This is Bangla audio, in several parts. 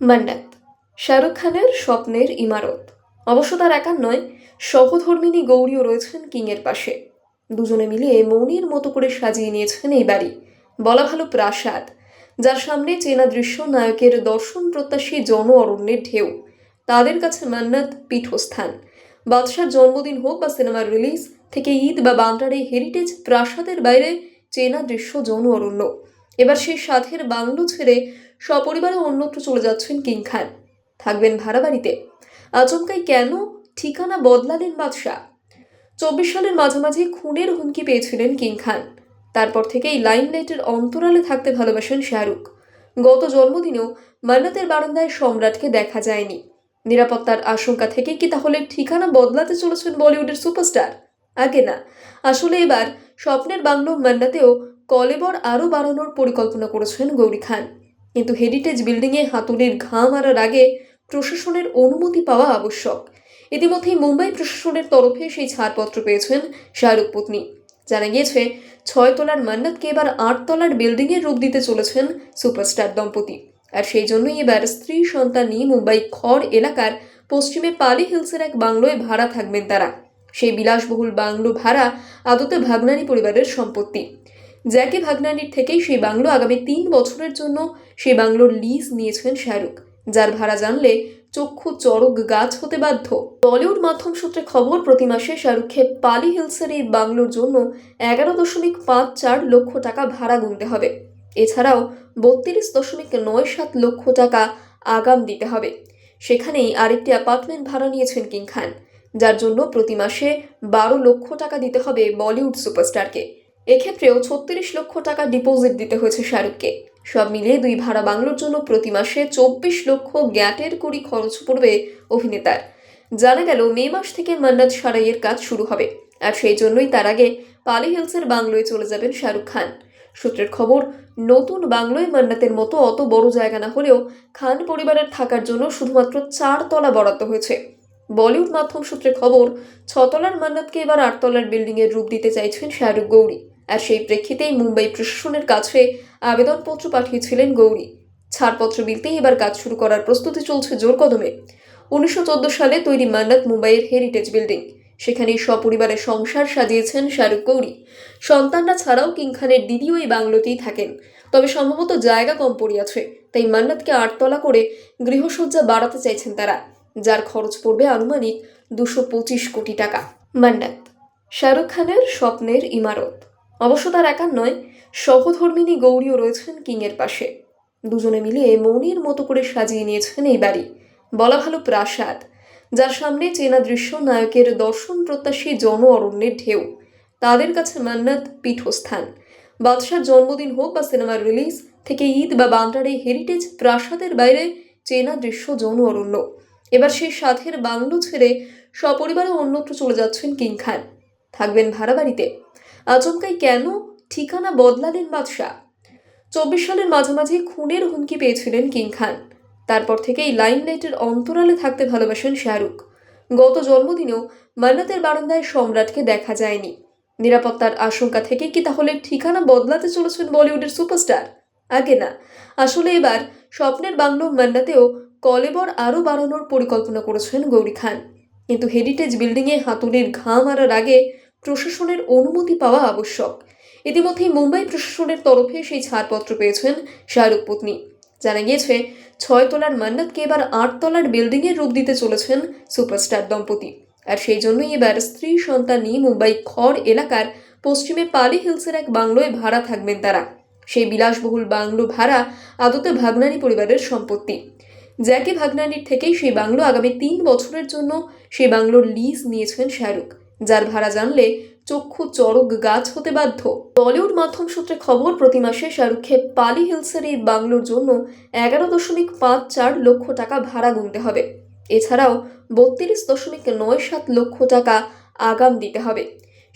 মান্নাত শাহরুখ খানের স্বপ্নের ইমারত। অবশ্য তার একার নয়, সহধর্মিনী গৌরীও রয়েছেন কিংয়ের পাশে। দুজনে মিলে মনির মতো করে সাজিয়ে নিয়েছেন এই বাড়ি। বলা ভালো প্রাসাদ, যার সামনে চেনা দৃশ্য, নায়কের দর্শন প্রত্যাশী জন অরণ্যের ঢেউ। তাদের কাছে মান্নাত পীঠস্থান। বাদশার জন্মদিন হোক বা সিনেমার রিলিজ, থেকে ঈদ বা বান্দ্রার এই হেরিটেজ প্রাসাদের বাইরে চেনা দৃশ্য জন অরণ্য। এবার সেই সাধের বাংলো ছেড়ে সপরিবারে অন্যত্র চলে যাচ্ছেন কিং খান। থাকবেন ভাড়া বাড়িতে আচমকাই কেন ঠিকানা বদলালেন বাদশাহ? চব্বিশ সালের মাঝামাঝি খুনের হুমকি পেয়েছিলেন কিং খান। তারপর থেকেই লাইমলাইটের অন্তরালে থাকতে ভালোবাসেন শাহরুখ। গত জন্মদিনেও মান্নাতের বারান্দায় সম্রাটকে দেখা যায়নি। নিরাপত্তার আশঙ্কা থেকে কি তাহলে ঠিকানা বদলাতে চলেছেন বলিউডের সুপারস্টার? আগে না। আসলে এবার স্বপ্নের বাংলো মান্নাতেও কলেবর আরও বাড়ানোর পরিকল্পনা করেছেন গৌরী খান। কিন্তু হেরিটেজ বিল্ডিংয়ে হাতুড়ির ঘা মারার আগে প্রশাসনের অনুমতি পাওয়া আবশ্যক। ইতিমধ্যেই মুম্বাই প্রশাসনের তরফে সেই ছাড়পত্র পেয়েছেন শাহরুখ পত্নী। জানা গিয়েছে ছয় তলার মান্নাতকে এবার আট তলার বিল্ডিংয়ের রূপ দিতে চলেছেন সুপারস্টার দম্পতি। আর সেই জন্যই এবার স্ত্রী সন্তান নিয়ে মুম্বাই খড় এলাকার পশ্চিমে পালি হিলসের এক বাংলোয় ভাড়া থাকবেন তারা। সেই বিলাসবহুল বাংলো ভাড়া আদতে ভাগনানি পরিবারের সম্পত্তি। জ্যাকি ভাগনানির থেকেই সেই বাংলো আগামী তিন বছরের জন্য সেই বাংলোর লিজ নিয়েছেন শাহরুখ, যার ভাড়া জানলে চক্ষু চড়ক গাছ হতে বাধ্য। বলিউড মাধ্যম সূত্রে খবর, প্রতি মাসে শাহরুখকে পালি হিলসের এই বাংলোর জন্য এগারো দশমিক পাঁচ চার লক্ষ টাকা ভাড়া গুনতে হবে। এছাড়াও বত্রিশ দশমিক নয় সাত লক্ষ টাকা আগাম দিতে হবে। সেখানেই আরেকটি অ্যাপার্টমেন্ট ভাড়া নিয়েছেন কিং খান, যার জন্য প্রতি মাসে বারো লক্ষ টাকা দিতে হবে বলিউড সুপারস্টারকে। এক্ষেত্রেও ছত্রিশ লক্ষ টাকা ডিপোজিট দিতে হয়েছে শাহরুখকে। সব মিলিয়ে দুই ভাড়া বাংলোর জন্য প্রতি মাসে চব্বিশ লক্ষ গ্যাটের কুড়ি খরচ পড়বে অভিনেতার। জানা গেল, মে মাস থেকে মান্নাত সারাইয়ের কাজ শুরু হবে, আর সেই জন্যই তার আগে পালি হিলসের বাংলোয় চলে যাবেন শাহরুখ খান। সূত্রের খবর, নতুন বাংলোয় মান্নাতের মতো অত বড় জায়গা না হলেও খান পরিবারের থাকার জন্য শুধুমাত্র চার তলা বরাদ্দ হয়েছে। বলিউড মাধ্যম সূত্রে খবর, ছতলার মান্নাতকে এবার আটতলার বিল্ডিংয়ের রূপ দিতে চাইছেন শাহরুখ গৌরী। আর সেই প্রেক্ষিতেই মুম্বাই প্রশাসনের কাছে আবেদনপত্র পাঠিয়েছিলেন গৌরী। ছাড়পত্র মিলতেই এবার কাজ শুরু করার প্রস্তুতি চলছে জোর কদমে। উনিশশো চোদ্দ সালে তৈরি মান্নাত মুম্বাইয়ের হেরিটেজ বিল্ডিং। সেখানেই সপরিবারে সংসার সাজিয়েছেন শাহরুখ গৌরী। সন্তানরা ছাড়াও কিং খানের দিদিও এই বাংলোতেই থাকেন। তবে সম্ভবত জায়গা কম পড়িয়াছে তাই মান্নাতকে আটতলা করে গৃহসজ্জা বাড়াতে চাইছেন তারা, যার খরচ পড়বে আনুমানিক দুশো পঁচিশ কোটি টাকা। মান্নাত, শাহরুখ খানের স্বপ্নের ইমারত। অবশ্য তার একার নয়, সহধর্মিনী গৌরীও রয়েছেন কিংয়ের পাশে। দুজনে মিলে মৌনির মতো করে সাজিয়ে নিয়েছেন এই বাড়ি। বলা ভালো প্রাসাদ, যার সামনে চেনা দৃশ্য, নায়কের দর্শন প্রত্যাশী জন অরণ্যের ঢেউ, তাদের কাছে মান্নাত পীঠস্থান। বাদশার জন্মদিন হোক বা সিনেমার রিলিজ থেকে ঈদ বা বান্দ্রার এই হেরিটেজ প্রাসাদের বাইরে চেনা দৃশ্য জন অরণ্য। এবার সেই সাধের বাংলো ছেড়ে সপরিবারে অন্যত্র চলে যাচ্ছেন কিং খান। থাকবেন ভাড়া বাড়িতে। আচমকাই কেন ঠিকানা বদলালেন বাদশাহ? চব্বিশ সালের মাঝামাঝি খুনের হুমকি পেয়েছিলেন কিং খান। তারপর থেকেই লাইমলাইটের অন্তরালে থাকতে ভালোবাসেন শাহরুখ। গত জন্মদিনেও মান্নাতের বারান্দায় সম্রাটকে দেখা যায়নি। নিরাপত্তার আশঙ্কা থেকে কি তাহলে ঠিকানা বদলাতে চলেছেন বলিউডের সুপারস্টার? আগে না। আসলে এবার স্বপ্নের বাংলো মান্নাতেও কলেবর আরও বাড়ানোর পরিকল্পনা করেছেন গৌরী খান। কিন্তু হেরিটেজ বিল্ডিংয়ে হাতুড়ির ঘা মারার আগে প্রশাসনের অনুমতি পাওয়া আবশ্যক। ইতিমধ্যেই মুম্বাই প্রশাসনের তরফে সেই ছাড়পত্র পেয়েছেন শাহরুখ পত্নী। জানা গিয়েছে ছয় তলার মান্নাতকে এবার আট তলার বিল্ডিংয়ের রূপ দিতে চলেছেন সুপারস্টার দম্পতি। আর সেই জন্যই এবার স্ত্রী সন্তান নিয়ে মুম্বাই খড় এলাকার পশ্চিমে পালি হিলসের এক বাংলোয় ভাড়া থাকবেন তারা। সেই বিলাসবহুল বাংলো ভাড়া আদতে ভাগনানি পরিবারের সম্পত্তি। জ্যাকি ভাগনানির থেকেই সেই বাংলো আগামী তিন বছরের জন্য সেই বাংলোর লিজ নিয়েছেন শাহরুখ। যার ভাড়া জানলে চক্ষু চড়ক গাছ হতে বাধ্য। বলিউড মাধ্যম সূত্রে খবর, প্রতি মাসে শাহরুখকে পালি হিলসের এই বাংলোর জন্য এগারো দশমিক পাঁচ চার লক্ষ টাকা ভাড়া গুনতে হবে। এছাড়াও বত্রিশ দশমিক নয় সাত লক্ষ টাকা আগাম দিতে হবে।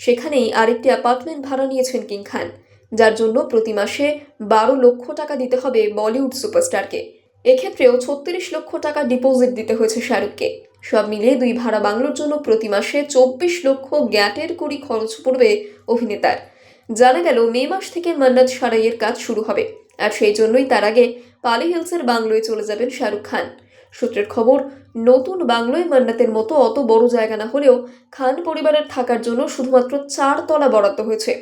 সেখানেই আরেকটি অ্যাপার্টমেন্ট ভাড়া নিয়েছেন কিং খান, যার জন্য প্রতি মাসে বারো লক্ষ টাকা দিতে হবে বলিউড সুপারস্টারকে। এক্ষেত্রেও ছত্রিশ লক্ষ টাকা ডিপোজিট দিতে হয়েছে শাহরুখকে। সব মিলিয়ে দুই ভাড়া বাংলোর জন্য প্রতি মাসে চব্বিশ লক্ষ গ্যাটের কুড়ি খরচ পড়বে অভিনেতার। জানা গেল, মে মাস থেকে মান্নাত সারাইয়ের কাজ শুরু হবে। আর সেই জন্যই তার আগে পালি হিলসের বাংলোয় চলে যাবেন শাহরুখ খান। সূত্রের খবর, নতুন বাংলোয় মান্নাতের মতো অত বড় জায়গা না হলেও খান পরিবারের থাকার জন্য শুধুমাত্র চার তলা বরাদ্দ হয়েছে।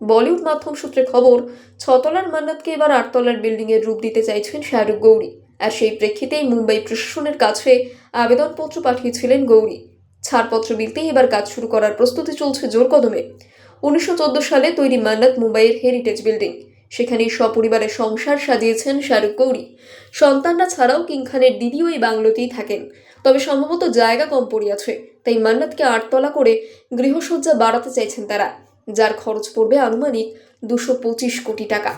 বলিউড মাধ্যম সূত্রে খবর, ছতলার মান্নাতকে এবার আটতলার বিল্ডিংয়ের রূপ দিতে চাইছেন শাহরুখ গৌরী। আর সেই প্রেক্ষিতেই মুম্বাই প্রশাসনের কাছে আবেদনপত্র পাঠিয়েছিলেন গৌরী। ছাড়পত্র মিলতেই এবার কাজ শুরু করার প্রস্তুতি চলছে জোর কদমে উনিশশো চোদ্দ সালে তৈরি মান্নাত মুম্বাইয়ের হেরিটেজ বিল্ডিং। সেখানেই সপরিবারে সংসার সাজিয়েছেন শাহরুখ গৌরী। সন্তানরা ছাড়াও কিং খানের দিদিও এই বাংলোতেই থাকেন। তবে সম্ভবত জায়গা কম পড়িয়াছে তাই মান্নাতকে আটতলা করে গৃহসজ্জা বাড়াতে চাইছেন তারা, যার খরচ পড়বে আনুমানিক দুশো কোটি টাকা।